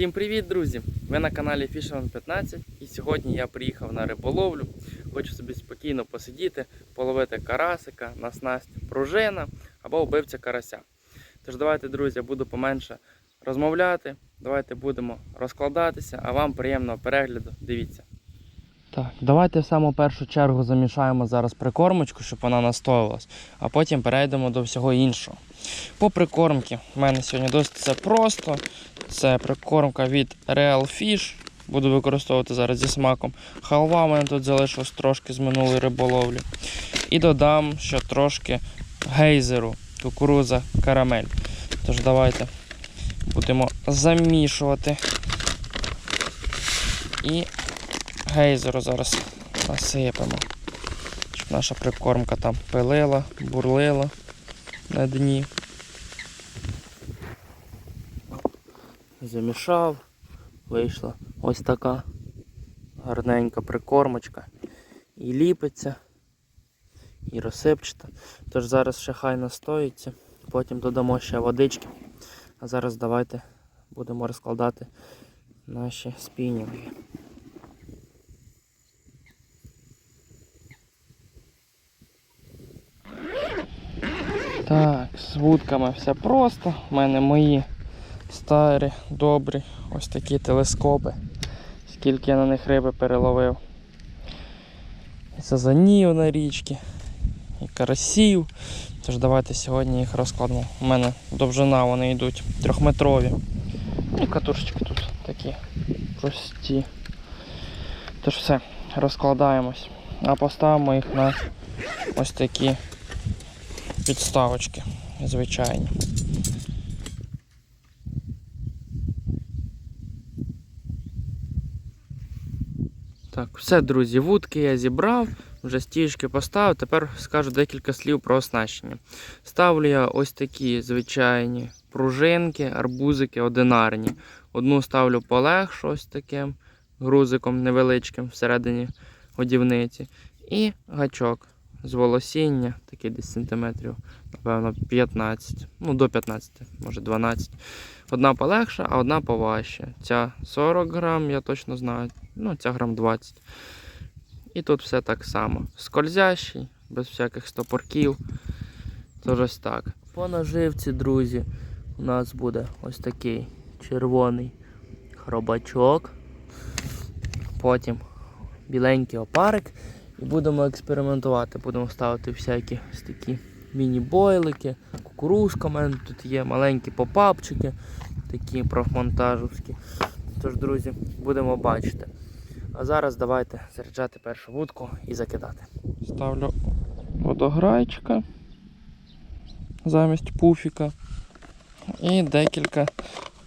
Всім привіт, друзі! Ви на каналі Fisherman 15 і сьогодні я приїхав на риболовлю. Хочу собі спокійно посидіти, половити карасика, на пружина або вбивця карася. Тож давайте, друзі, я буду поменше розмовляти. Давайте будемо розкладатися, а вам приємного перегляду. Дивіться. Так, давайте в саму першу чергу замішаємо зараз прикормочку, щоб вона настоювалась, а потім перейдемо до всього іншого. По прикормці в мене сьогодні досить все просто. Це прикормка від Real Fish. Буду використовувати зараз зі смаком. Халва у мене тут залишилось трошки з минулої риболовлі. І додам ще трошки гейзеру, кукуруза, карамель. Тож давайте будемо замішувати. І гейзеру зараз насипемо. Щоб наша прикормка там пилила, бурлила на дні. Замішав, вийшла ось така гарненька прикормочка. І ліпиться, і розсипчата. Тож зараз ще хай настоїться, потім додамо ще водички. А зараз давайте будемо розкладати наші спінінги. Так, з вудками все просто. У мене мої старі, добрі, ось такі телескопи. Скільки я на них риби переловив. Сазанів на річці, і карасів. Тож давайте сьогодні їх розкладемо. У мене довжина вони йдуть трьохметрові. І катушечки тут такі прості. Тож все, розкладаємось. А поставимо їх на ось такі підставочки звичайні. Так, все, друзі, вудки я зібрав, вже стіжки поставив. Тепер скажу декілька слів про оснащення. Ставлю я ось такі звичайні пружинки, арбузики одинарні. Одну ставлю полегшу ось таким грузиком невеличким всередині годівниці. І гачок з волосіння, такий десь сантиметрів, напевно, 15, ну до 15, може 12. Одна полегша, а одна поважча. Ця 40 грам, я точно знаю, ну ця грам 20. І тут все так само. Скользящий, без всяких стопорків. Тож ось так. По наживці, друзі, у нас буде ось такий червоний хробачок. Потім біленький опарик. І будемо експериментувати. Будемо ставити всякі ось такі міні-бойлики, кукурузка у мене тут є, маленькі попапчики, такі профмонтажівські. Тож, друзі, будемо бачити. А зараз давайте заряджати першу вудку і закидати. Ставлю водограйчика замість пуфіка і декілька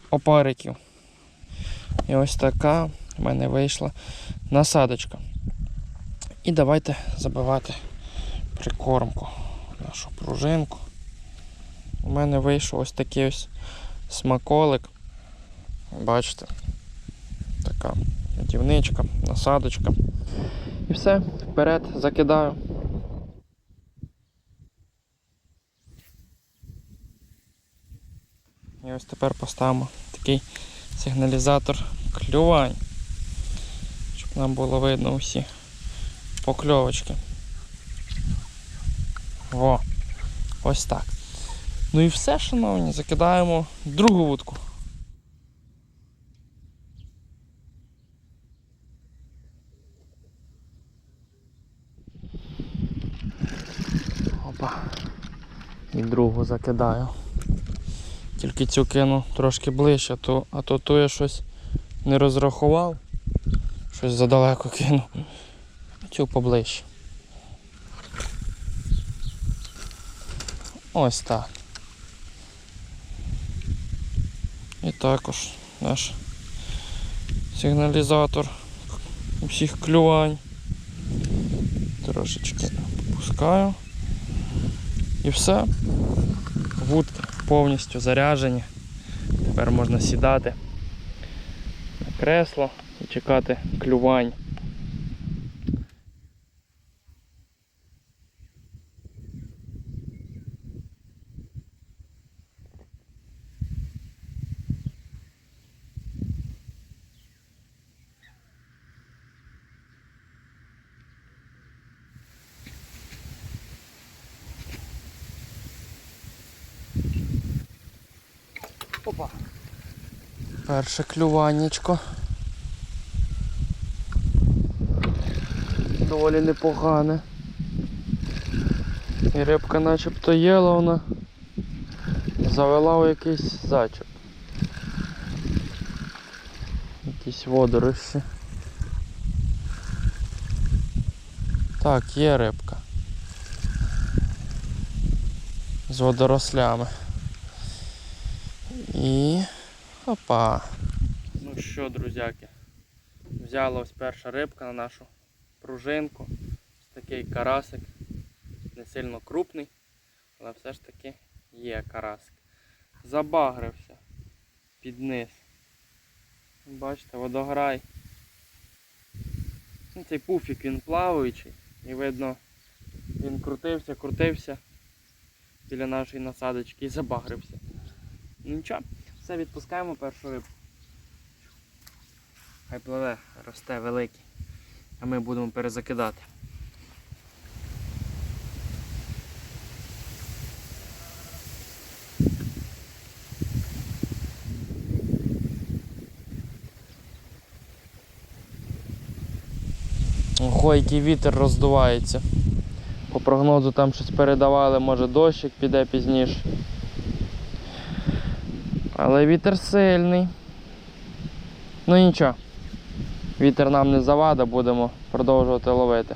опариків. І ось така в мене вийшла насадочка. І давайте забивати прикормку, нашу пружинку. У мене вийшов ось такий ось смаколик. Бачите, така дівничка, насадочка. І все, вперед закидаю. І ось тепер поставимо такий сигналізатор клювань, щоб нам було видно усі покльовочки. Во, ось так. Ну і все, шановні, закидаємо другу вудку. Опа. І другу закидаю. Тільки цю кину трошки ближче, то, а то ту я щось не розрахував. Щось задалеко кинув. Цю поближче. Ось так. І також наш сигналізатор усіх клювань. Трошечки пускаю. І все. Вудки повністю заряджені. Тепер можна сідати на кресло і чекати клювань. Опа. Перше клюваннячко. Доволі непогане. І рибка начебто єла вона. Завела у якийсь зачеп. Якісь водорощі. Так, є рибка. З водорослями. І... Опа. Ну що, друзяки, взяла ось перша рибка на нашу пружинку. Ось такий карасик. Не сильно крупний, але все ж таки є карасик. Забагрився під низ. Бачите, водограй. Ну, Цей пуфік він плаваючий і видно він крутився, крутився біля нашої насадочки і забагрився. Нічого, все відпускаємо першу рибку. Хай пливе, росте великий. А ми будемо перезакидати. Ого, який вітер роздувається. По прогнозу там щось передавали, може дощик піде пізніше. Але вітер сильний. Ну нічого. Вітер нам не завада, будемо продовжувати ловити.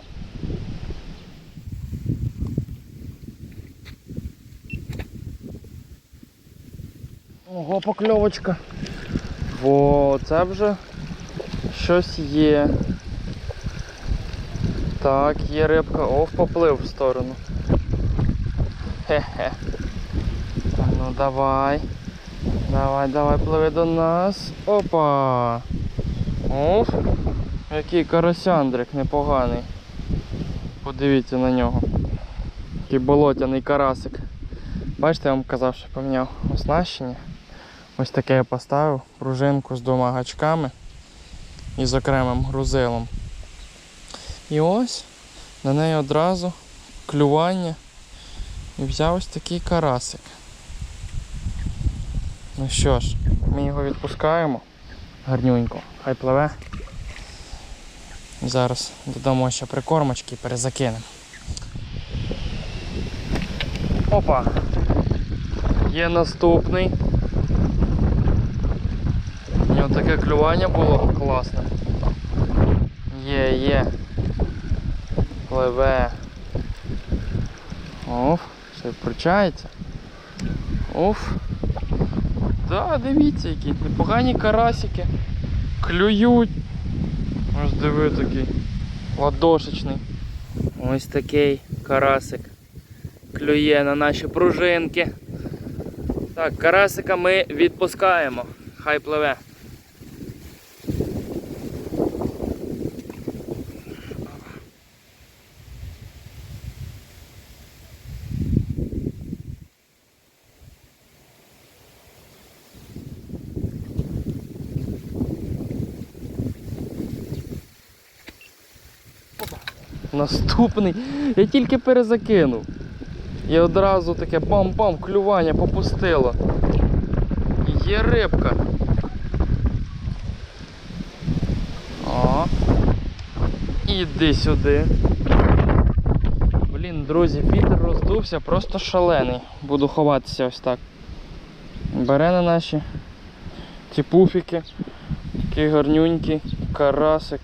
Ого, покльовочка. Во, це вже щось є. Так, є рибка. О, поплив в сторону. Хе-хе. Ну давай. Давай, давай, пливи до нас. Опа. Оф. Який карасяндрик непоганий. Подивіться на нього. Такий болотяний карасик. Бачите, я вам казав, що поміняв оснащення. Ось таке я поставив, пружинку з двома гачками і з окремим грузилом. І ось на неї одразу клювання і взяв ось такий карасик. Ну що ж, ми його відпускаємо гарнюнько, хай пливе. Зараз додамо ще прикормочки і перезакинемо. Опа! Є наступний. У нього таке клювання було класне. Є, є. Пливе. Оф, ще й пручається. Оф. Да, дивіться, які непогані карасики. Клюють. Ось диви такий. Ладошечний. Ось такий карасик. Клює на наші пружинки. Так, карасика ми відпускаємо. Хай пливе. Наступний. Я тільки перезакинув. І одразу таке бам-бам, клювання попустило. Є рибка. О. Іди сюди. Блін, друзі, вітер роздувся, просто шалений. Буду ховатися ось так. Бере на наші ці пуфіки. Такий гарнюнький, карасик.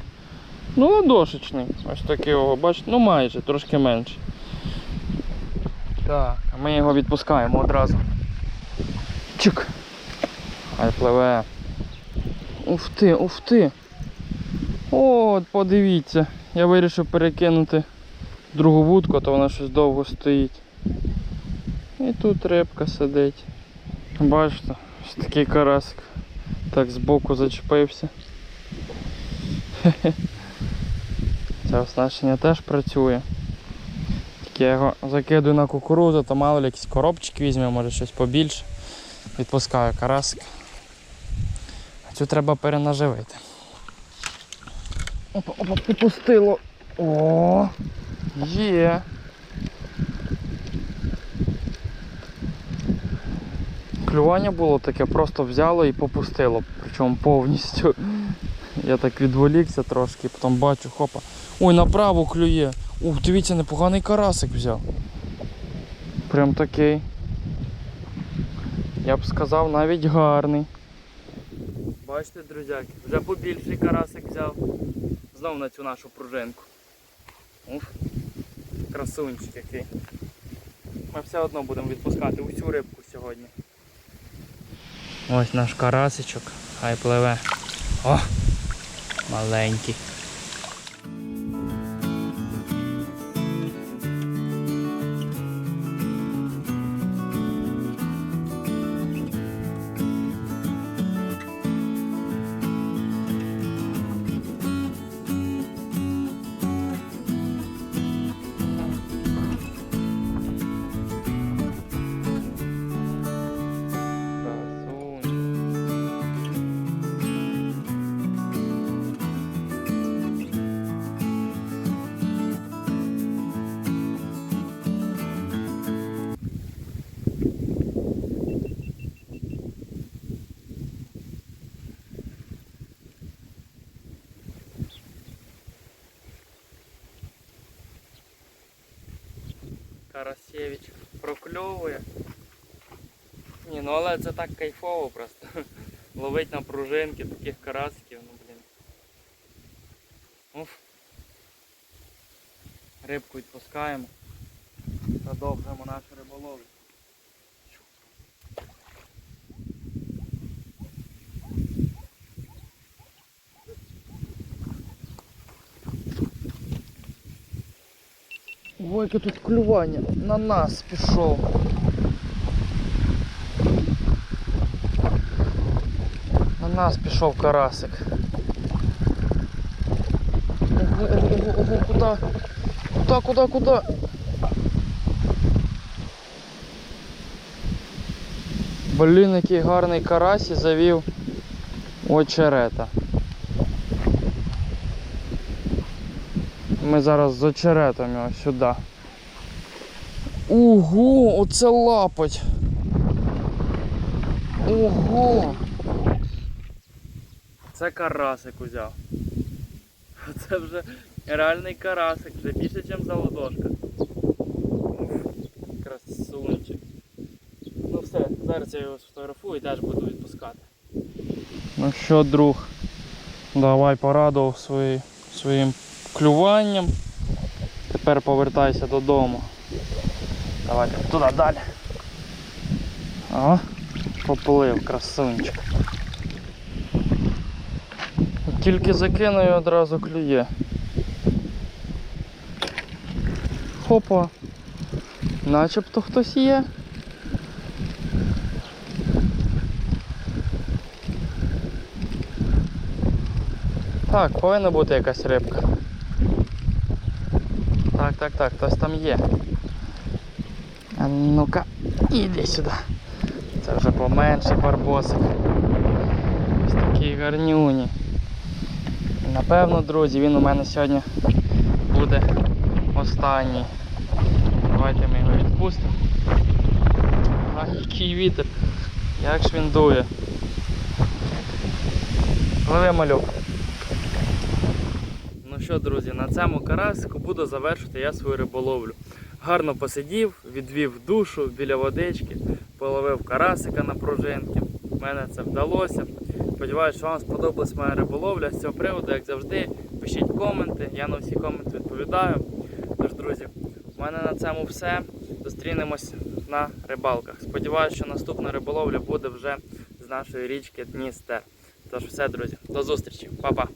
Ну, ладошечний. Ось такий його, бачите, ну майже, трошки менше. Так, а ми його відпускаємо одразу. Чик. Хай пливе. Уф ти, уф ти. От, подивіться. Я вирішив перекинути другу вудку, то вона щось довго стоїть. І тут рибка сидить. Бачите, ось такий карасик. Так збоку зачепився. Хе-хе. Це оснащення теж працює. Тільки я його закидую на кукурудзу, то мало ли якісь коробчики візьме, може щось побільше. Відпускаю карасик. А цю треба перенаживити. Опа, опа, попустило. О, є. клювання було таке, просто взяло і попустило. Причому повністю. Я так відволікся трошки, потім бачу, хопа. Ой, направо клює. Ух, дивіться, непоганий карасик взяв. Прям такий. Я б сказав, навіть гарний. Бачите, друзяки, вже побільший карасик взяв. Знову на цю нашу пружинку. Уф, красунчик який. Ми все одно будемо відпускати усю рибку сьогодні. Ось наш карасичок, хай пливе. О! Маленький. Карасєвич прокльовує. Ні, ну але це так кайфово просто. Ловить на пружинки таких карасиків, ну блін. Уф. Рибку відпускаємо. Продовжуємо нашу риболовлю. Ой, тут клювання на нас пішов. На нас пішов карасик. Куда? Куда, куда, куда? Блін, який гарний карась і завів очерета. Ми зараз з очеретом його сюди. Ого, оце лапать. Ого! Це карасик узяв. Це вже реальний карасик, вже більше, ніж за ладошка. Красунчик. Ну все, зараз я його сфотографую і теж буду відпускати. Ну що, друг, давай порадував свої, своїм клюванням. Тепер повертайся додому. Давай туди далі. О, поплив, красунчик. Тільки закину і одразу клює. Хопа. Начебто хтось є. Так, повинна бути якась рибка. Так, так, так, хтось там є. Ну-ка, іди сюди. Це вже поменший барбосик. Ось такий гарнюні. Напевно, друзі, він у мене сьогодні буде останній. Давайте ми його відпустимо. А який вітер. Як ж він дує. Пливи малюк. Що, друзі, на цьому карасику буду завершити я свою риболовлю. Гарно посидів, відвів душу біля водички, половив карасика на пружинки. У мене це вдалося. Сподіваюся, що вам сподобалась моя риболовля. З цього приводу, як завжди, пишіть коменти, я на всі коменти відповідаю. Тож, друзі, у мене на цьому все. Зустрінемось на рибалках. Сподіваюся, що наступна риболовля буде вже з нашої річки Дністер. Тож все, друзі, до зустрічі, Па-па!